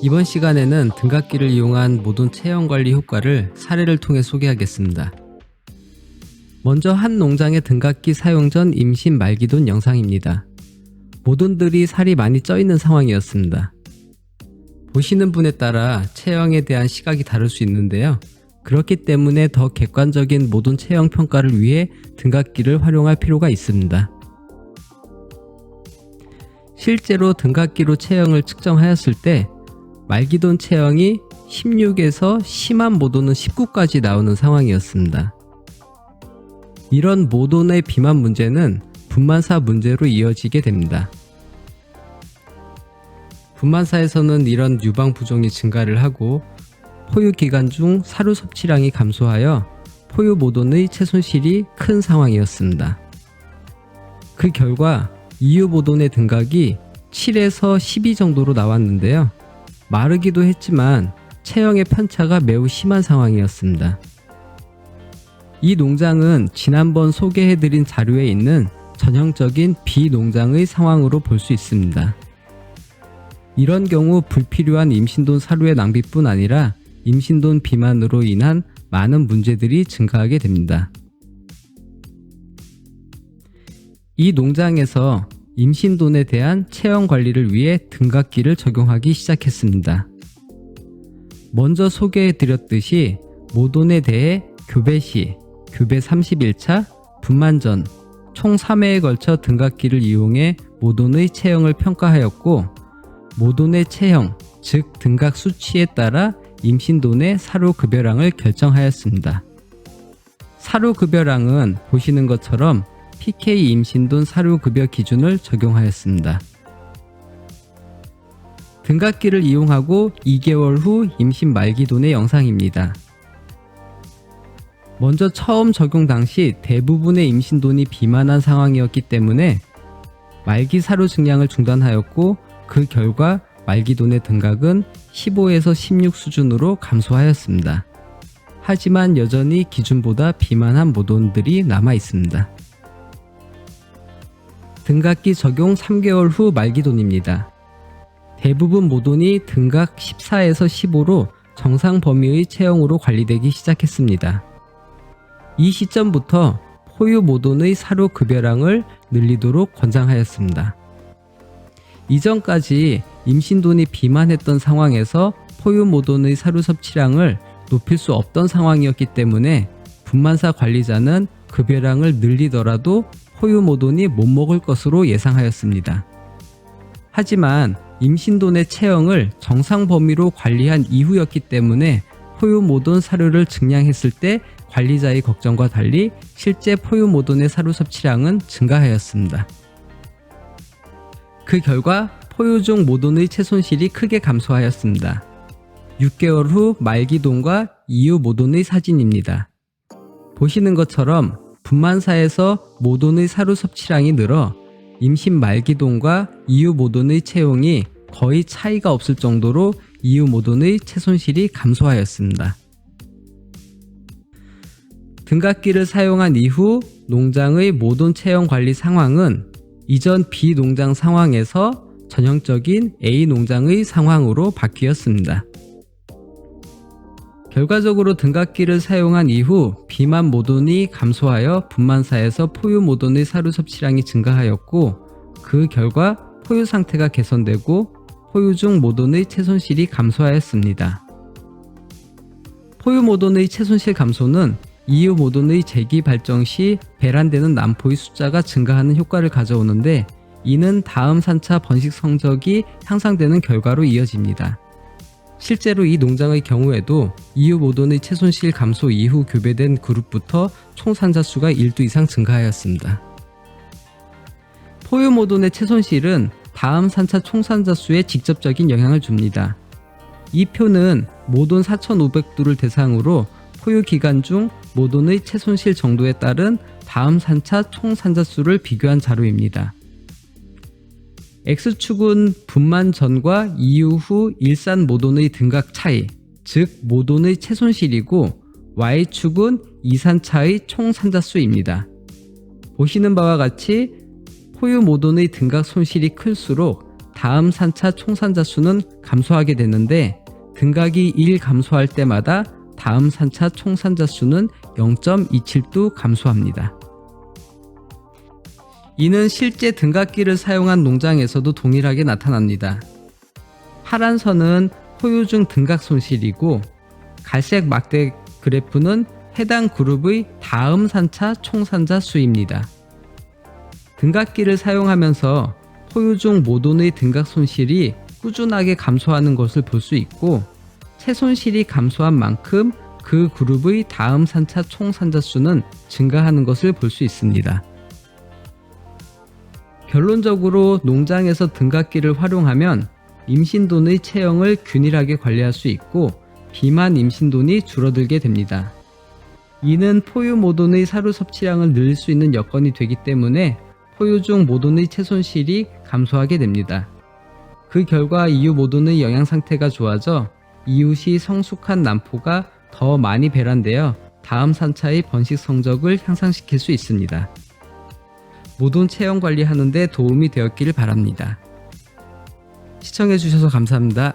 이번 시간에는 등각기를 이용한 모돈 체형 관리 효과를 사례를 통해 소개하겠습니다. 먼저 한 농장의 등각기 사용 전 임신 말기돈 영상입니다. 모돈들이 살이 많이 쪄 있는 상황이었습니다. 보시는 분에 따라 체형에 대한 시각이 다를 수 있는데요. 그렇기 때문에 더 객관적인 모돈 체형 평가를 위해 등각기를 활용할 필요가 있습니다. 실제로 등각기로 체형을 측정하였을 때 말기돈 체형이 16에서 심한 모돈은 19까지 나오는 상황이었습니다. 이런 모돈의 비만 문제는 분만사 문제로 이어지게 됩니다. 분만사에서는 이런 유방 부종이 증가를 하고 포유 기간 중 사료 섭취량이 감소하여 포유 모돈의 체손실이 큰 상황이었습니다. 그 결과 이유 모돈의 등각이 7에서 12 정도로 나왔는데요. 마르기도 했지만 체형의 편차가 매우 심한 상황이었습니다. 이 농장은 지난번 소개해드린 자료에 있는 전형적인 비농장의 상황으로 볼 수 있습니다. 이런 경우 불필요한 임신돈 사료의 낭비뿐 아니라 임신돈 비만으로 인한 많은 문제들이 증가하게 됩니다. 이 농장에서 임신돈에 대한 체형 관리를 위해 등각기를 적용하기 시작했습니다. 먼저 소개해 드렸듯이 모돈에 대해 교배 시, 교배 31차, 분만 전, 총 3회에 걸쳐 등각기를 이용해 모돈의 체형을 평가하였고, 모돈의 체형, 즉 등각 수치에 따라 임신돈의 사료 급여량을 결정하였습니다. 사료 급여량은 보시는 것처럼 PK 임신돈 사료 급여 기준을 적용하였습니다. 등각기를 이용하고 2개월 후 임신 말기돈의 영상입니다. 먼저 처음 적용 당시 대부분의 임신돈이 비만한 상황이었기 때문에 말기 사료 증량을 중단하였고 그 결과 말기돈의 등각은 15에서 16 수준으로 감소하였습니다. 하지만 여전히 기준보다 비만한 모돈들이 남아 있습니다. 등각기 적용 3개월 후 말기돈입니다. 대부분 모돈이 등각 14에서 15로 정상 범위의 체형으로 관리되기 시작했습니다. 이 시점부터 포유 모돈의 사료 급여량을 늘리도록 권장하였습니다. 이전까지 임신돈이 비만했던 상황에서 포유 모돈의 사료 섭취량을 높일 수 없던 상황이었기 때문에 분만사 관리자는 급여량을 늘리더라도 포유 모돈이 못 먹을 것으로 예상하였습니다. 하지만 임신돈의 체형을 정상 범위로 관리한 이후였기 때문에 포유 모돈 사료를 증량했을 때 관리자의 걱정과 달리 실제 포유 모돈의 사료 섭취량은 증가하였습니다. 그 결과 포유 중 모돈의 체손실이 크게 감소하였습니다. 6개월 후 말기돈과 이후 모돈의 사진입니다. 보시는 것처럼 분만사에서 모돈의 사료 섭취량이 늘어 임신 말기돈과 이후 모돈의 체용이 거의 차이가 없을 정도로 이후 모돈의 체손실이 감소하였습니다. 등각기를 사용한 이후 농장의 모돈 체형 관리 상황은 이전 B 농장 상황에서 전형적인 A 농장의 상황으로 바뀌었습니다. 결과적으로 등각기를 사용한 이후 비만 모돈이 감소하여 분만사에서 포유 모돈의 사료 섭취량이 증가하였고 그 결과 포유 상태가 개선되고 포유 중 모돈의 체손실이 감소하였습니다. 포유 모돈의 체손실 감소는 이후 모돈의 재기 발정 시 배란되는 남포의 숫자가 증가하는 효과를 가져오는데 이는 다음 산차 번식 성적이 향상되는 결과로 이어집니다. 실제로 이 농장의 경우에도 이후 모돈의 체손실 감소 이후 교배된 그룹부터 총 산자 수가 1두 이상 증가하였습니다. 포유 모돈의 체손실은 다음 산차 총 산자 수에 직접적인 영향을 줍니다. 이 표는 모돈 4,500두를 대상으로 포유 기간 중 모돈의 체손실 정도에 따른 다음 산차 총 산자 수를 비교한 자료입니다. X축은 분만 전과 이후 후 일산 모돈의 등각 차이, 즉 모돈의 체손실이고 Y축은 이산차의 총 산자수입니다. 보시는 바와 같이 포유 모돈의 등각 손실이 클수록 다음 산차 총산자 수는 감소하게 되는데 등각이 1 감소할 때마다 다음 산차 총산자 수는 0.27도 감소합니다. 이는 실제 등각기를 사용한 농장에서도 동일하게 나타납니다. 파란 선은 포유 중 등각 손실이고 갈색 막대 그래프는 해당 그룹의 다음 산차 총산자 수입니다. 등각기를 사용하면서 포유 중 모돈의 등각 손실이 꾸준하게 감소하는 것을 볼 수 있고 채손실이 감소한 만큼 그 그룹의 다음 산차 총산자 수는 증가하는 것을 볼 수 있습니다. 결론적으로 농장에서 등각기를 활용하면 임신돈의 체형을 균일하게 관리할 수 있고 비만 임신돈이 줄어들게 됩니다. 이는 포유 모돈의 사료 섭취량을 늘릴 수 있는 여건이 되기 때문에 포유 중 모돈의 채손실이 감소하게 됩니다. 그 결과 이후 모돈의 영양 상태가 좋아져 이웃이 성숙한 남포가 더 많이 배란되어 다음 산차의 번식 성적을 향상시킬 수 있습니다. 모돈 체형 관리하는 데 도움이 되었기를 바랍니다. 시청해주셔서 감사합니다.